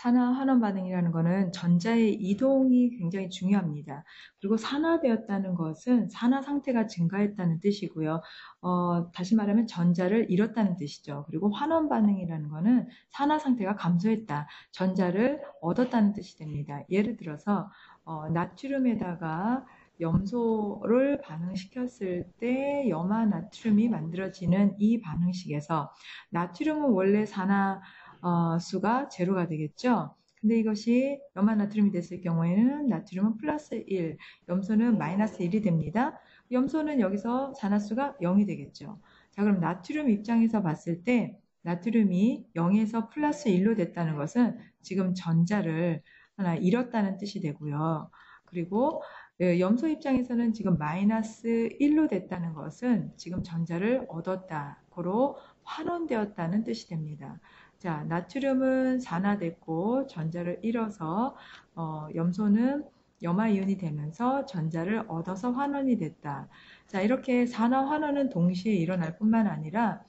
산화 환원 반응이라는 것은 전자의 이동이 굉장히 중요합니다. 그리고 산화되었다는 것은 산화 상태가 증가했다는 뜻이고요. 어, 다시 말하면 전자를 잃었다는 뜻이죠. 그리고 환원 반응이라는 것은 산화 상태가 감소했다. 전자를 얻었다는 뜻이 됩니다. 예를 들어서 어, 나트륨에다가 염소를 반응시켰을 때 염화 나트륨이 만들어지는 이 반응식에서 나트륨은 원래 산화 어, 수가 제로가 되겠죠. 근데 이것이 염화 나트륨이 됐을 경우에는 나트륨은 플러스 1, 염소는 마이너스 1이 됩니다. 염소는 여기서 산화수가 0이 되겠죠. 자, 그럼 나트륨 입장에서 봤을 때 나트륨이 0에서 플러스 1로 됐다는 것은 지금 전자를 하나 잃었다는 뜻이 되고요. 그리고 예, 염소 입장에서는 지금 마이너스 1로 됐다는 것은 지금 전자를 얻었다. 고로 환원되었다는 뜻이 됩니다. 자, 나트륨은 산화됐고 전자를 잃어서 어, 염소는 염화이온이 되면서 전자를 얻어서 환원이 됐다. 자, 이렇게 산화 환원은 동시에 일어날 뿐만 아니라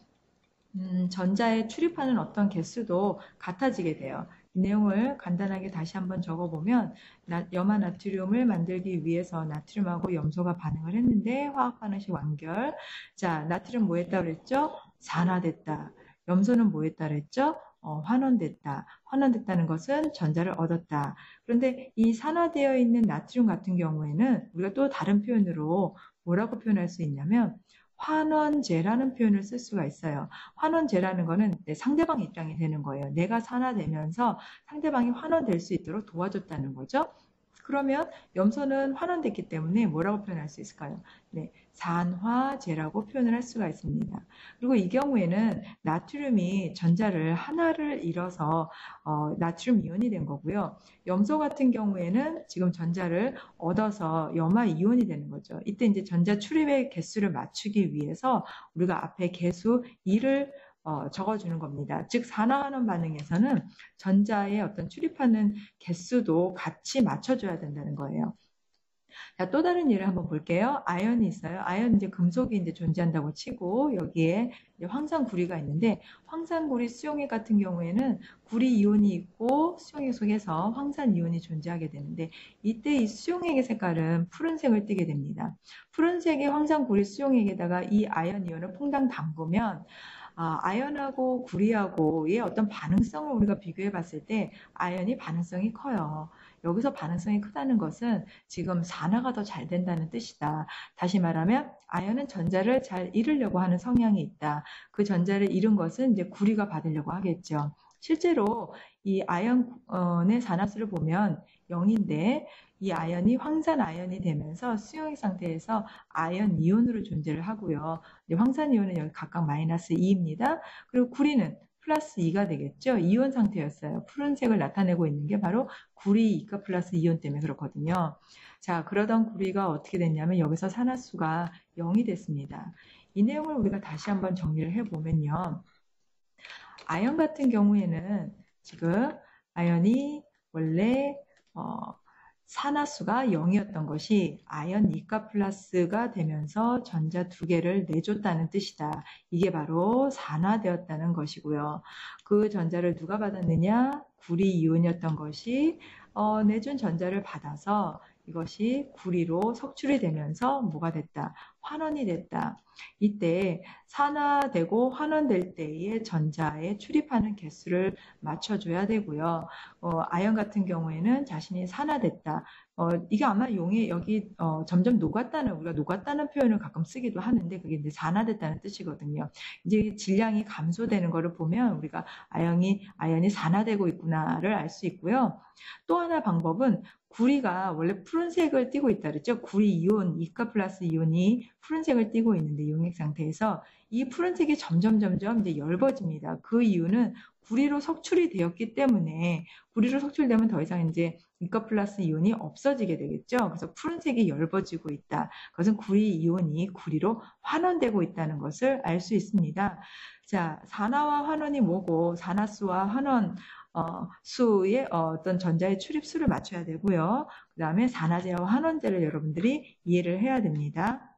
음, 전자에 출입하는 어떤 개수도 같아지게 돼요. 이 내용을 간단하게 다시 한번 적어보면 염화 나트륨을 만들기 위해서 나트륨하고 염소가 반응을 했는데 화학 반응식 완결. 자, 나트륨 뭐 했다 그랬죠? 산화됐다. 염소는 뭐에 따랐죠? 어, 환원됐다. 환원됐다는 것은 전자를 얻었다. 그런데 이 산화되어 있는 나트륨 같은 경우에는 우리가 또 다른 표현으로 뭐라고 표현할 수 있냐면 환원제라는 표현을 쓸 수가 있어요. 환원제라는 것은 상대방 입장이 되는 거예요. 내가 산화되면서 상대방이 환원될 수 있도록 도와줬다는 거죠. 그러면 염소는 환원됐기 때문에 뭐라고 표현할 수 있을까요? 네, 산화제라고 표현을 할 수가 있습니다. 그리고 이 경우에는 나트륨이 전자를 하나를 잃어서 어, 나트륨 이온이 된 거고요. 염소 같은 경우에는 지금 전자를 얻어서 염화 이온이 되는 거죠. 이때 이제 전자 출입의 개수를 맞추기 위해서 우리가 앞에 개수 2를 어, 적어주는 겁니다. 즉 산화환원 반응에서는 전자의 어떤 출입하는 개수도 같이 맞춰줘야 된다는 거예요. 자, 또 다른 예를 한번 볼게요. 아연이 있어요. 아연 이제 금속이 이제 존재한다고 치고 여기에 황산구리가 있는데 황산구리 수용액 같은 경우에는 구리 이온이 있고 수용액 속에서 황산 이온이 존재하게 되는데 이때 이 수용액의 색깔은 푸른색을 띠게 됩니다. 푸른색의 황산구리 수용액에다가 이 아연 이온을 퐁당 담그면 아, 아연하고 구리하고의 어떤 반응성을 우리가 비교해 봤을 때 아연이 반응성이 커요. 여기서 반응성이 크다는 것은 지금 산화가 더 잘 된다는 뜻이다. 다시 말하면 아연은 전자를 잘 잃으려고 하는 성향이 있다. 그 전자를 잃은 것은 이제 구리가 받으려고 하겠죠. 실제로 이 아연의 산화수를 보면 0인데 이 아연이 황산 아연이 되면서 수용액 상태에서 아연 이온으로 존재를 하고요. 황산 이온은 여기 각각 마이너스 2입니다. 그리고 구리는 플러스 2가 되겠죠. 이온 상태였어요. 푸른색을 나타내고 있는 게 바로 구리 2가 플러스 이온 때문에 그렇거든요. 자, 그러던 구리가 어떻게 됐냐면 여기서 산화수가 0이 됐습니다. 이 내용을 우리가 다시 한번 정리를 해보면요. 아연 같은 경우에는 지금 아연이 원래 어, 산화수가 0이었던 것이 아연 2가 플러스가 되면서 전자 두 개를 내줬다는 뜻이다. 이게 바로 산화되었다는 것이고요. 그 전자를 누가 받았느냐? 구리 이온이었던 것이 어, 내준 전자를 받아서 이것이 구리로 석출이 되면서 뭐가 됐다? 환원이 됐다. 이때 산화되고 환원될 때의 전자에 출입하는 개수를 맞춰줘야 되고요. 어, 아연 같은 경우에는 자신이 산화됐다. 어, 이게 아마 용이 여기 어, 점점 녹았다는 우리가 녹았다는 표현을 가끔 쓰기도 하는데 그게 이제 산화됐다는 뜻이거든요. 이제 질량이 감소되는 것을 보면 우리가 아연이 아연이 산화되고 있구나를 알 수 있고요. 또 하나 방법은 구리가 원래 푸른색을 띠고 있다 그랬죠. 구리 이온, 이카 플러스 이온이 푸른색을 띠고 있는데 용액 상태에서 이 푸른색이 점점 점점 이제 엷어집니다. 그 이유는 구리로 석출이 되었기 때문에 구리로 석출되면 더 이상 이제 이카 플러스 이온이 없어지게 되겠죠. 그래서 푸른색이 엷어지고 있다. 그것은 구리 이온이 구리로 환원되고 있다는 것을 알 수 있습니다. 자, 산화와 환원이 뭐고 산화수와 환원 어, 수의 어, 떤 전자의 출입수를 맞춰야 되고요. 그 다음에 산화제와 환원제를 여러분들이 이해를 해야 됩니다.